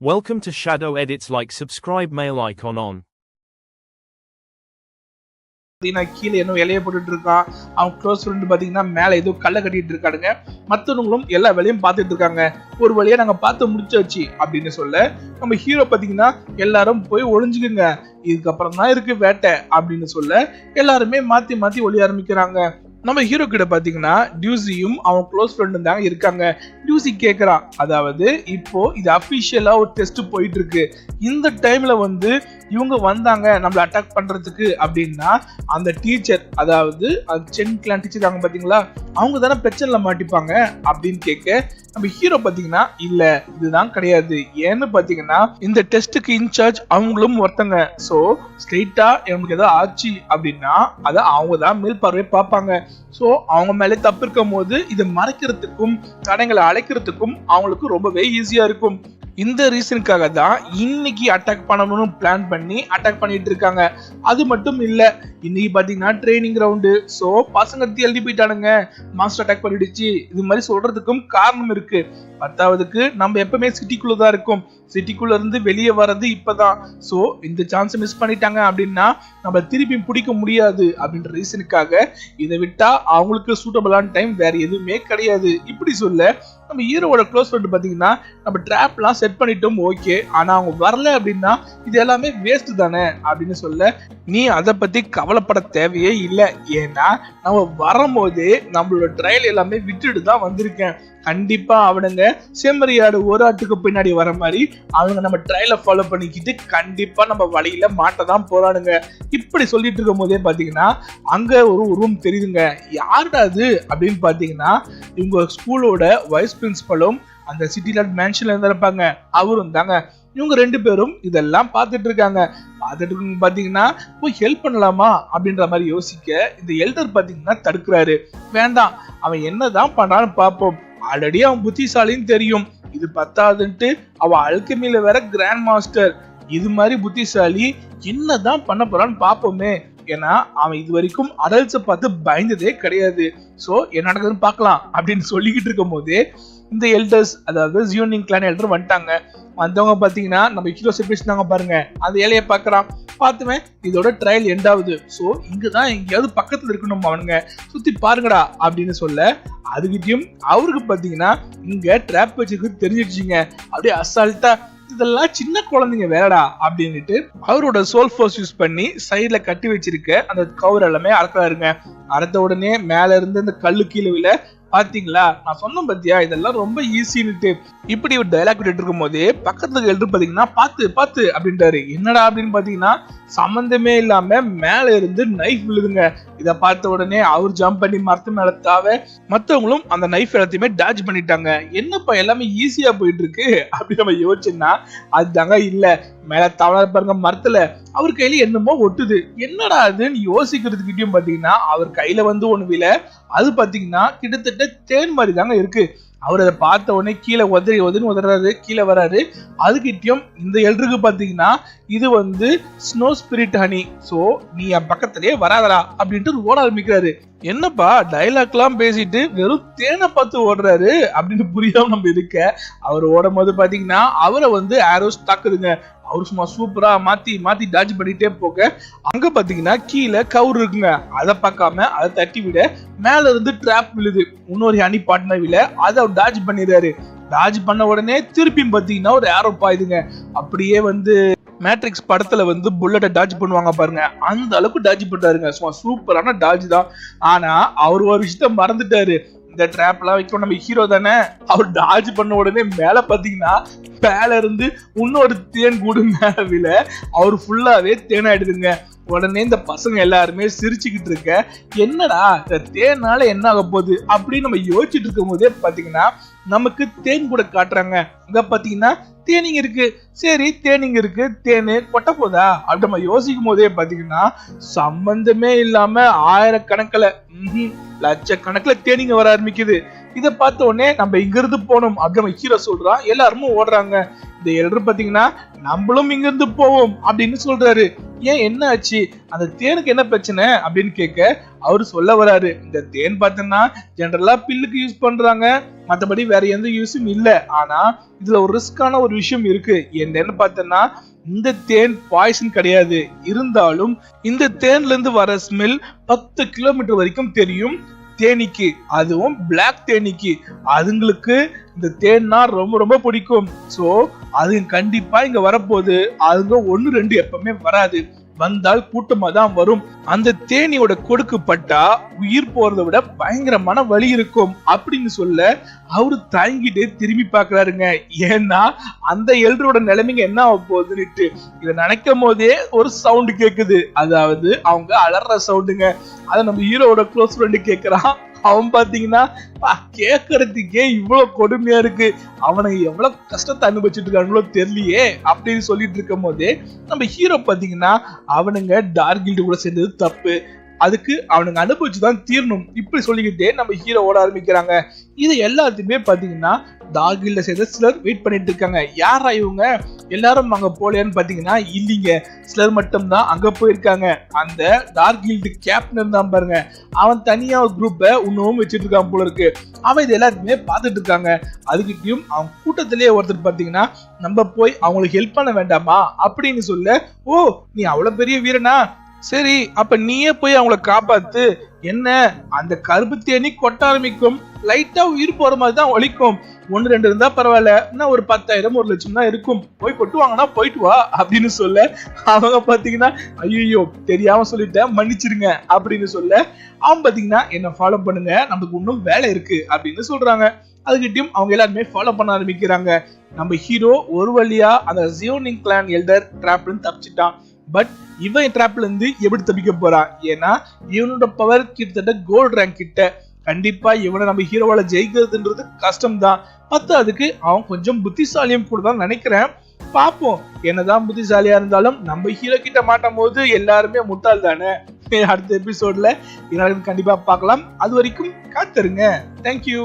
Welcome to Shadow Edits like subscribe mail icon on. பார்த்தீங்கன்னா கீழே இன்னும் இலையை போட்டுட்டு இருக்கான் அவன் க்ளோஸ் ஃப்ரெண்டு பார்த்தீங்கன்னா மேலே ஏதோ கல்லை கட்டிட்டு இருக்கானுங்க. மற்றவங்களும் எல்லா வேலையும் பார்த்துட்டு இருக்காங்க. ஒரு வழியாக நாங்கள் பார்த்து முடிச்சாச்சு அப்படின்னு சொல்ல நம்ம ஹீரோ பார்த்தீங்கன்னா எல்லாரும் போய் ஒளிஞ்சுக்குங்க. இதுக்கப்புறம் தான் இருக்கு வேட்டை அப்படின்னு சொல்ல எல்லாருமே மாற்றி மாற்றி ஒழிய ஆரம்பிக்கிறாங்க. நம்ம ஹீரோ கிட்ட பாத்தீங்கன்னா டியூசியும் அவன் க்ளோஸ் ஃப்ரெண்டும் தாங்க இருக்காங்க. டியூசி கேட்குறான் அதாவது இப்போ இது அபிஷியலா ஒரு டெஸ்ட் போயிட்டு இருக்கு இந்த டைம்ல வந்து இவங்க வந்தாங்க நம்மளை அட்டாக் பண்றதுக்கு அப்படின்னா அந்த டீச்சர் அதாவது சென் கிளான் டீச்சர் இருக்காங்க பாத்தீங்களா அவங்க தானே பிரச்சனைல மாட்டிப்பாங்க அப்படின்னு கேட்க நம்ம ஹீரோ பாத்தீங்கன்னா இல்ல இதுதான் கிடையாது. ஏன்னு பாத்தீங்கன்னா இந்த டெஸ்ட்டுக்கு இன்சார்ஜ் அவங்களும் ஒருத்தங்க. சோ ஸ்ட்ரெயிட்டா இவங்களுக்கு ஏதாவது ஆச்சு அப்படின்னா அதை அவங்க தான் மேல் பார்வை பார்ப்பாங்க. ஸோ அவங்க மேலே தப்பு இருக்கும் போது இதை மறைக்கிறதுக்கும் தடங்களை அழைக்கிறதுக்கும் அவங்களுக்கு ரொம்பவே ஈஸியாக இருக்கும். இந்த ரீசனுக்காக தான் இன்னைக்கு அட்டாக் பண்ணணும்னு பிளான் பண்ணி அட்டாக் பண்ணிட்டு இருக்காங்க. அது மட்டும் இல்லை இன்னைக்கு பார்த்தீங்கன்னா ட்ரைனிங் கிரவுண்டு ஸோ பசங்க எழுதி போயிட்டானுங்க. மாஸ்டர் அட்டாக் பண்ணிடுச்சு. இது மாதிரி சொல்றதுக்கும் காரணம் இருக்கு. பத்தாவதுக்கு நம்ம எப்பவுமே சிட்டிக்குள்ள தான் இருக்கும். சிட்டிக்குள்ள இருந்து வெளியே வர்றது இப்பதான். ஸோ இந்த சான்ஸ் மிஸ் பண்ணிட்டாங்க அப்படின்னா நம்ம திருப்பி பிடிக்க முடியாது அப்படின்ற ரீசனுக்காக இதை விட்டா அவங்களுக்கு சூட்டபிளான டைம் வேற எதுவுமே கிடையாது. இப்படி சொல்ல நம்ம ஹீரோவோட க்ளோஸ் ஃப்ரெண்ட் பார்த்தீங்கன்னா நம்ம ட்ராப்லாம் செட் பண்ணிட்டோம் ஓகே ஆனால் அவங்க வரல அப்படின்னா இது எல்லாமே வேஸ்ட் தானே அப்படின்னு சொல்ல நீ அதை பற்றி கவலைப்பட தேவையே இல்லை. ஏன்னா நம்ம வரும்போதே நம்மளோட ட்ரையல் எல்லாமே விட்டுட்டு தான் வந்திருக்கேன். கண்டிப்பாக அவனுங்க செம்மறியாடு ஒரு ஆட்டுக்கு பின்னாடி வர மாதிரி அவங்க நம்ம ட்ரையலை ஃபாலோ பண்ணிக்கிட்டு கண்டிப்பா நம்ம வழியில மாட்ட தான் போறானுங்க. இப்படி சொல்லிட்டு இருக்கும் போதே பாத்தீங்கன்னா அங்க ஒரு ரூம் தெரியுதுங்க. யாருடா அது? அப்படின்னு பாத்தீங்கன்னா இவங்க ஸ்கூலோட வைஸ் பிரின்சிபலும் அந்த சிட்டில மேன்ஷன்ல இருந்திருப்பாங்க. அவரும் தாங்க. இவங்க ரெண்டு பேரும் இதெல்லாம் பார்த்துட்டு இருக்காங்க. பார்த்துட்டு இருக்கும் பார்த்தீங்கன்னா போய் ஹெல்ப் பண்ணலாமா? அப்படின்ற மாதிரி யோசிக்க இந்த எல்டர் பார்த்தீங்கன்னா தடுக்கிறாரு. வேண்டாம். அவன் என்னதான் பண்ணான்னு பார்ப்போம். ஆல்ரெடி அவன் புத்திசாலின்னு தெரியும். இது பத்தாதுன்ட்டு அவ அல்கமில வேற கிராண்ட் மாஸ்டர் இது மாதிரி புத்திசாலி என்னதான் பண்ண போறான்னு பார்ப்போமே ஏன்னா அவன் இது வரைக்கும் அடல்ட்ஸை பார்த்து பயந்ததே கிடையாது. சோ என்ன நடக்குதுன்னு பார்க்கலாம் அப்படின்னு சொல்லிக்கிட்டு இருக்கும் போதே இந்த எல்டர்ஸ் அதாவது ஜியோனிங் கிளான் எல்டர் வந்துட்டாங்க. வந்தவங்க பார்த்தீங்கன்னா நம்ம ஹீரோ பேசினாங்க பாருங்க. அந்த ஏழையை பார்க்குறான். பார்த்துவேன் இதோட ட்ரையல் எண்ட் ஆகுது. ஸோ இங்கதான் எங்கேயாவது பக்கத்தில் இருக்கணும் அவனுங்க. சுற்றி பாருங்கடா அப்படின்னு சொல்ல அதுக்கிட்டையும் அவருக்கு பார்த்தீங்கன்னா இங்கே ட்ராப் வச்சுருக்கு தெரிஞ்சிடுச்சிங்க. அப்படியே அசால்ட்டாக இதெல்லாம் சின்ன குழந்தைங்க வேறடா அப்படின்னுட்டு அவரோட சோல் ஃபோர்ஸ் யூஸ் பண்ணி சைடில் கட்டி வச்சிருக்க அந்த கவர் எல்லாமே அறக்கிறாருங்க அறுத்த உடனே மேல இருந்து அந்த கல்லு கீழே விழ பாத்தீங்களா? நான் சொன்னேன் பத்தியா? இதெல்லாம் ரொம்ப ஈஸின்னுட்டு இப்படி ஒரு டைலாக் விட்டு இருக்கும் போதே பக்கத்துல எழுது பாத்தீங்கன்னா பாத்து பாத்து அப்படின்றாரு என்னடா? அப்படின்னு பாத்தீங்கன்னா சம்மந்தமே இல்லாம மேல இருந்து நைஃப் விழுதுங்க. இத பார்த்த உடனே அவர் ஜம்ப் பண்ணி மரத்து மேல தாவ மத்தவங்களும் அந்த நைஃப் எல்லாத்தையுமே டாஜ் பண்ணிட்டாங்க. என்னப்பா எல்லாமே ஈஸியா போயிட்டு இருக்கு? அப்படி நம்ம யோசிச்சோம்னா அதுதாங்க இல்ல. மேல தவளை பாருங்க மரத்துல அவர் கையில என்னமோ ஒட்டுது. என்னடா அதுன்னு யோசிக்கிறதுக்கிட்டையும் பாத்தீங்கன்னா அவர் கையில வந்து ஒண்ணு வில அது பாத்தீங்கன்னா கிட்டத்தட்ட தேன் மாதிரி தாங்க இருக்கு. அவர் அதை பார்த்த உடனே கீழே உதறி உதறி உதறாரு கீழே வராரு. அதுக்கிட்டயும் இந்த எல்ருக்கு பாத்தீங்கன்னா இது வந்து ஸ்னோ ஸ்பிரிட் ஹனி சோ நீ என் பக்கத்திலேயே வராதடா அப்படின்ட்டு ஓட ஆரம்பிக்கிறாரு. என்னப்பா டைலாக்லாம் பேசிட்டு வெறும் தேனை பார்த்து ஓடுறாரு அப்படின்னு புரியாம நம்ம இருக்க. அவர் ஓடும் போது பாத்தீங்கன்னா அவரை வந்து ஆரோஸ் தாக்குதுங்க. அவர் சும்மா சூப்பரா மாத்தி மாத்தி டாஜ் பண்ணிட்டே போக அங்க பாத்தீங்கன்னா கீழே கவுர் இருக்குங்க. அதை பார்க்காம அதை தட்டி விட. மேல இருந்து ட்ராப் விழுது. இன்னொரு ஹனி பாட்னர் விழ. அதை அவர் டாஜ் பண்ணிடுறாரு. டாஜ் பண்ண உடனே திருப்பியும் பாத்தீங்கன்னா ஒரு ஏரோ பாயுதுங்க. அப்படியே வந்து மேட்ரிக்ஸ் படத்துல வந்து புல்லட்டை டாஜ் பண்ணுவாங்க பாருங்க. அந்த அளவுக்கு டாஜ் பண்றாருங்க. சும்மா சூப்பரான டாஜ் தான். ஆனா அவர் ஒரு விஷயத்த மறந்துட்டாரு. இந்த ட்ராப்லாம் வைக்கும். நம்ம ஹீரோ தானே? அவர் டாஜ் பண்ண உடனே மேல பாத்தீங்கன்னா மேல இருந்து இன்னொரு தேன் கூடு மேல விழ அவர் ஃபுல்லாவே தேனாயிடுதுங்க உடனே இந்த பசங்க எல்லாருமே சிரிச்சுக்கிட்டு இருக்க என்னடா இந்த தேனால என்ன ஆக போகுது? அப்படின்னு நம்ம யோசிச்சுட்டு இருக்கும் போதே பார்த்தீங்கன்னா நமக்கு தேன் கூட காட்டுறாங்க. இங்க பார்த்தீங்கன்னா தேனிங்க இருக்கு. சரி தேனிங்க இருக்கு. தேனு கொட்ட போதா? அப்படி நம்ம யோசிக்கும் போதே பார்த்தீங்கன்னா சம்பந்தமே இல்லாம ஆயிரக்கணக்கில் லட்சக்கணக்கில் தேனிங்க வர ஆரம்பிக்குது. இதை பார்த்த உடனே நம்ம இங்கிருந்து போகணும் அப்படின்னு நம்ம ஹீரோ சொல்றான். எல்லாருமே ஓடுறாங்க. இந்த எல்டர் பாத்தீங்கன்னா நம்மளும் இங்க இருந்து போவோம் அப்படின்னு சொல்றாரு. ஏன் என்ன ஆச்சு? அந்த தேனுக்கு என்ன பிரச்சனை அப்படின்னு கேட்க அவரு சொல்ல வராரு இந்த தேன் பார்த்தீங்கன்னா ஜென்ரலா பில்லுக்கு யூஸ் பண்றாங்க. மற்றபடி வேற எந்த யூஸும் இல்லை. ஆனா இதுல ஒரு ரிஸ்கான ஒரு விஷயம் இருக்கு. என்னன்னு பார்த்தோன்னா இந்த தேன் பாய்சன் கிடையாது. இருந்தாலும் இந்த தேன்ல இருந்து வர ஸ்மெல் பத்து கிலோமீட்டர் வரைக்கும் தெரியும். தேனீக்கு அதுவும் பிளாக் தேனீக்கு. அதுங்களுக்கு இந்த தேன்னா ரொம்ப ரொம்ப பிடிக்கும். ஸோ அது கண்டிப்பா இங்க வரப்போகுது. அதுங்க ஒன்று ரெண்டு எப்பவுமே வராது. வந்தால் கூட்டமா தான் வரும். அந்த தேனியோட கொடுக்கு பட்டா உயிர் போறதை விட பயங்கரமான வலி இருக்கும் அப்படின்னு சொல்ல அவரு தயங்கிட்டே திரும்பி பாக்குறாருங்க ஏன்னா அந்த எல்டரோட நிலைமைங்க என்ன ஆக போகுதுன்னுட்டு. இதை நினைக்கும் போதே ஒரு சவுண்டு கேக்குது. அதாவது அவங்க அலற சவுண்டுங்க அதை நம்ம ஹீரோவோட க்ளோஸ் ஃப்ரெண்டு கேக்குறான். அவன் பாத்தீங்கன்னா கேக்குறதுக்கே இவ்வளவு கொடுமையா இருக்கு. அவனுக்கு எவ்வளவு கஷ்டத்தை அனுபவிச்சுட்டு இருக்காங்களோ தெரியலையே அப்படின்னு சொல்லிட்டு இருக்கும் போதே நம்ம ஹீரோ பாத்தீங்கன்னா அவனுங்க டார்கில்டு கூட சேர்ந்தது தப்பு. அதுக்கு அவனுங்க அனுபவிச்சு தான் தீரணும். இப்படி சொல்லிக்கிட்டே நம்ம ஹீரோ ஓட ஆரம்பிக்கிறாங்க. இது எல்லாத்தையுமே பார்த்தீங்கன்னா தாகில்ல சேர்ந்த சிலர் வெயிட் பண்ணிட்டு இருக்காங்க. யாரா இவங்க? எல்லாரும் அங்க போலையான்னு பாத்தீங்கன்னா இல்லைங்க. சிலர் மட்டும்தான் அங்க போயிருக்காங்க. அந்த டார்கில்டு கேப்டன் தான் பாருங்க. அவன் தனியா ஒரு குரூப்பை இன்னமும் வச்சுட்டு இருக்கான் போல இருக்கு. அவன் இது எல்லாத்தையுமே பார்த்துட்டு இருக்காங்க. அதுக்கிட்டையும் அவன் கூட்டத்திலேயே ஒருத்தர் பாத்தீங்கன்னா நம்ம போய் அவங்களுக்கு ஹெல்ப் பண்ண வேண்டாமா? அப்படின்னு சொல்ல ஓ நீ அவ்வளவு பெரிய வீரனா? சரி அப்ப நீயே போய் அவங்கள காப்பாத்து. என்ன? அந்த கருப்பு தேனி கொட்ட ஆரம்பிக்கும். லைட்டா உயிர் போற மாதிரி தான் ஒழிக்கும் ஒன்னு ரெண்டு இருந்தா பரவாயில்ல. இன்னும் ஒரு பத்தாயிரம் ஒரு லட்சம் தான் இருக்கும். போய் கொட்டு வாங்கன்னா போயிட்டு வா அப்படின்னு சொல்ல அவங்க பாத்தீங்கன்னா ஐயோ தெரியாம சொல்லிட்டேன் மன்னிச்சிருங்க அப்படின்னு சொல்ல அவன் பாத்தீங்கன்னா என்ன ஃபாலோ பண்ணுங்க நமக்கு இன்னும் வேலை இருக்கு அப்படின்னு சொல்றாங்க. அதுக்கிட்டையும் அவங்க எல்லாருமே ஃபாலோ பண்ண ஆரம்பிக்கிறாங்க. நம்ம ஹீரோ ஒரு வழியா அந்த ஜியோனிங் கிளான் எல்டர் ட்ராப்ல தப்பிச்சிட்டான். பட் இவன் ட்ராப்ல இருந்து எப்படி தப்பிக்க போறான் ஏன்னா இவனோட பவர் கிட்டத்தட்ட கோல்ட் ரேங்க் கிட்ட. கண்டிப்பா இவனை நம்ம ஹீரோவால ஜெயிக்கிறதுன்றது கஷ்டம் தான் பத்தாவதுக்கு அவன் கொஞ்சம் புத்திசாலியும் கூட தான் நினைக்கிறேன். பார்ப்போம். என்னதான் புத்திசாலியா இருந்தாலும் நம்ம ஹீரோ கிட்ட மாட்டும் போது எல்லாருமே முட்டாள் தானே? அடுத்த எபிசோட்ல கண்டிப்பா பார்க்கலாம். அது வரைக்கும் காத்துருங்க. தேங்க்யூ